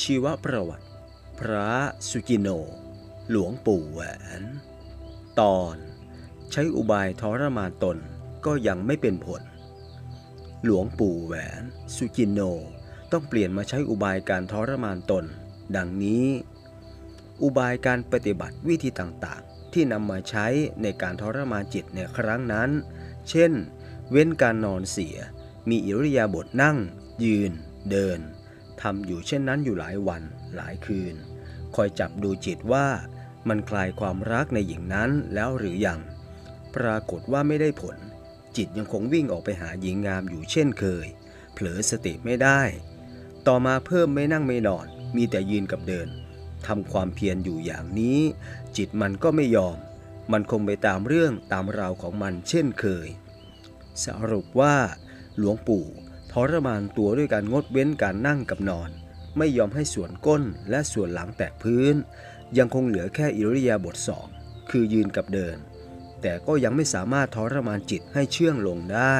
ชีวประวัติ พระสุกิโน หลวงปู่แหวน ตอนใช้อุบายทรมานตนก็ยังไม่เป็นผล หลวงปู่แหวนสุกินโนต้องเปลี่ยนมาใช้อุบายการทรมานตน ดังนี้ อุบายการปฏิบัติวิธีต่างๆ ที่นำมาใช้ในการทรมานจิตในครั้งนั้น เช่น เว้นการนอนเสีย มีอิริยาบถนั่ง ยืน เดิน ทำอยู่เช่นนั้นอยู่หลายวันหลายคืน คอยจับดูจิตว่ามันคลายความรักในหญิงนั้นแล้วหรือยัง ปรากฏว่าไม่ได้ผล จิตยังคงวิ่งออกไปหาหญิงงามอยู่เช่นเคย เผลอสติไม่ได้ ต่อมาเพิ่มไม่นั่งไม่นอน มีแต่ยืนกับเดินทำความเพียรอยู่อย่างนี้ จิตมันก็ไม่ยอม มันคงไปตามเรื่องตามราวของมันเช่นเคย สรุปว่า หลวงปู่ ทรมานตัวด้วยการงดเว้นการนั่งกับนอน ไม่ยอมให้ส่วนก้นและส่วนหลังแตะพื้น ยังคงเหลือแค่อิริยาบถสองคือยืนกับเดิน แต่ก็ยังไม่สามารถทรมานจิตให้เชื่องลงได้